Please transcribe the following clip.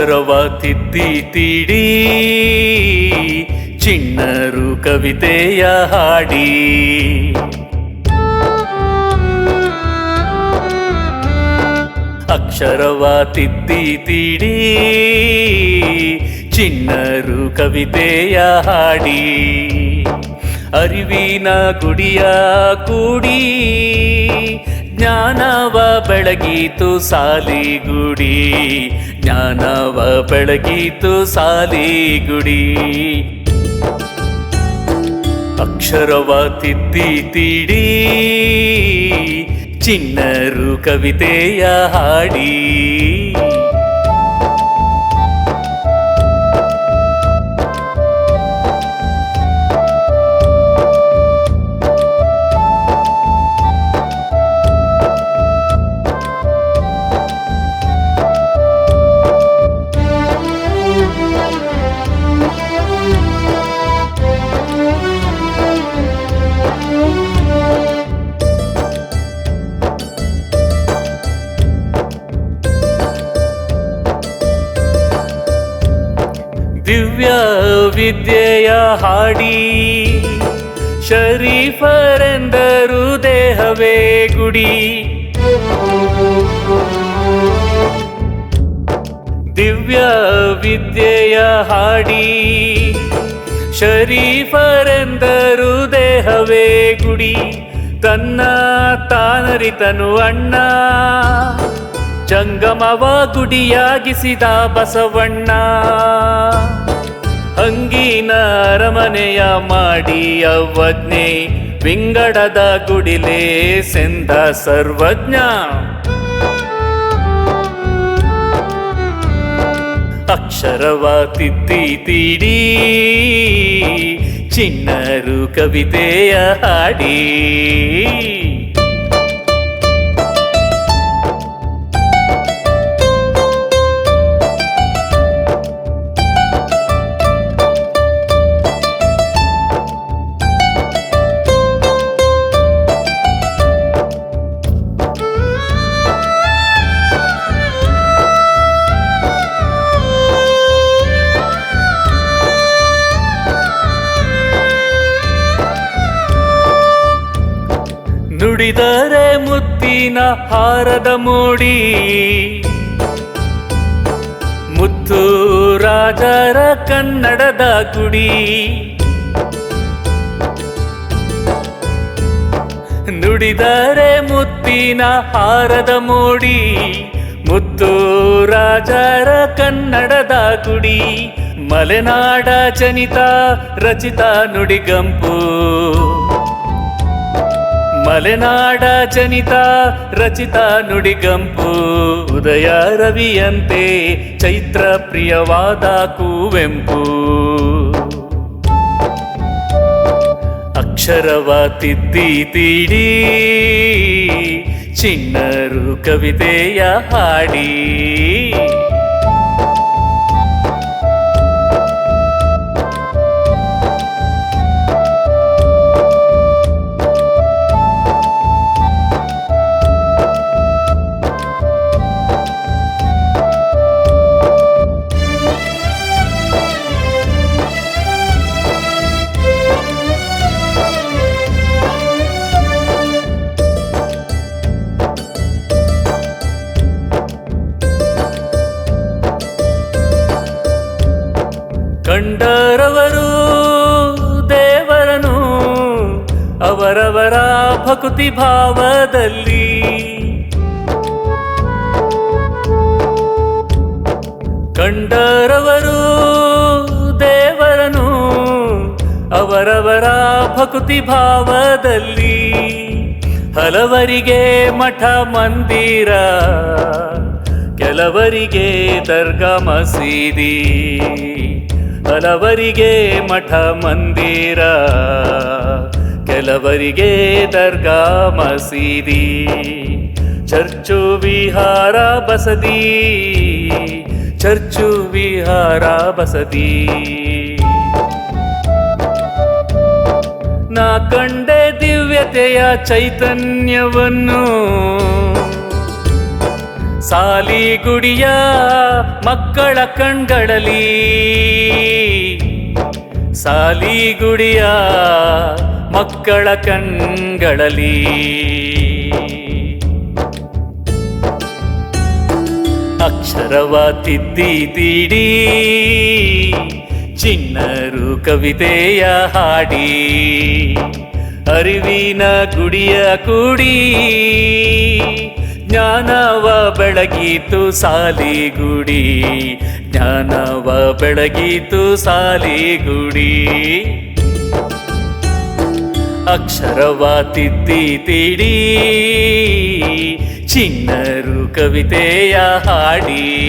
ಅಕ್ಷರವ ತಿದ್ದಿ ತೀಡಿ, ಚಿಣ್ಣರು ಕವಿತೆಯ ಹಾಡಿ. ಅಕ್ಷರವ ತಿದ್ದಿ ತೀಡಿ, ಚಿಣ್ಣರು ಕವಿತೆಯ ಹಾಡಿ. ಅರಿವಿನ ಗುಡಿಯ ಕೂಡಿ ಜ್ಞಾನವ ಬೆಳಗೀತು ಸಾಲಿಗುಡಿ. ಜ್ಞಾನವ ಬೆಳಗೀತು ಸಾಲಿಗುಡಿ. ಅಕ್ಷರವ ತಿದ್ದಿ ತಿಡಿ. ಚಿನ್ನರು ಕವಿತೆಯ ಹಾಡಿ. ದಿವ್ಯ ವಿದ್ಯೆಯ ಹಾಡಿ. ಶರೀಫರೆಂದರು ದೇಹವೇ ಗುಡಿ. ದಿವ್ಯ ವಿದ್ಯೆಯ ಹಾಡಿ. ಶರೀಫರೆಂದರು ದೇಹವೇ ಗುಡಿ. ತನ್ನ ತಾನರಿತನು ಅಣ್ಣ. ಜಂಗಮವ ಗುಡಿಯಾಗಿಸಿದ ಬಸವಣ್ಣ. ಹಂಗಿನ ಅರಮನೆಯ ಮಾಡಿ ಅವಜ್ಞೆ ವಿಂಗಡದ ಗುಡಿಲೇ ಸೆಂದ ಸರ್ವಜ್ಞ. ಅಕ್ಷರವ ತಿದ್ದಿ ತೀಡಿ ಚಿನ್ನರು ಕವಿತೆಯ ಹಾಡಿ. ನುಡಿದರೆ ಮುತ್ತಿನ ಹಾರದ ಮೂಡಿ. ಮುತ್ತು ರಾಜರ ಕನ್ನಡದ ಗುಡಿ. ನುಡಿದರೆ ಮುತ್ತಿನ ಹಾರದ ಮೂಡಿ. ಮುತ್ತು ರಾಜರ ಕನ್ನಡದ ಗುಡಿ. ಮಲೆನಾಡ ಜನಿತ ರಚಿತ ನುಡಿಗಂಪು. ಮಲೆನಾಡ ಜನಿತ ರಚಿತ ನುಡಿಗಂಪು ಉದಯ ರವಿಯಂತೆ ಚೈತ್ರ ಪ್ರಿಯವಾದ ಕೂವೆಂಪು. ಅಕ್ಷರವ ತಿದ್ದಿ ತೀಡಿ ಚಿಣ್ಣರು ಕವಿತೆಯ ಹಾಡಿ. ಕಂಡರವರು ದೇವರನು ಅವರವರ ಭಕ್ತಿ ಭಾವದಲ್ಲಿ. ಕಂಡರವರು, ದೇವರನು ಅವರವರ ಭಕ್ತಿ ಭಾವದಲ್ಲಿ. ಹಲವರಿಗೆ ಮಠ ಮಂದಿರ, ಕೆಲವರಿಗೆ ದರ್ಗಾ ಮಸೀದಿ. ಹಲವರಿಗೆ ಮಠ ಮಂದಿರ. ಕೆಲವರಿಗೆ ದರ್ಗಾ ಮಸೀದಿ. ಚರ್ಚು ವಿಹಾರ ಬಸದಿ. ಚರ್ಚು ವಿಹಾರ ಬಸದಿ. ನಾ ಕಂಡೆ ದಿವ್ಯತೆಯ ಚೈತನ್ಯವನ್ನು. ಸಾಲಿಗುಡಿಯ ಮಕ್ಕಳ ಕಣ್ಗಳಲ್ಲಿ. ಸಾಲಿಗುಡಿಯ ಮಕ್ಕಳ ಕಣ್ಗಳಲ್ಲಿ. ಅಕ್ಷರವ ತಿದ್ದಿ ತೀಡಿ, ಚಿನ್ನರು ಕವಿತೆಯ ಹಾಡಿ. ಅರಿವಿನ ಗುಡಿಯ ಕೂಡಿ ಜ್ಞಾನವ ಬೆಳಗೀತು ಸಾಲಿಗುಡಿ. ಜ್ಞಾನವ ಬೆಳಗೀತು ಸಾಲಿಗುಡಿ. ಅಕ್ಷರವ ತಿದ್ದಿ ತೀಡಿ. ಚಿನ್ನರು ಕವಿತೆಯ ಹಾಡಿ.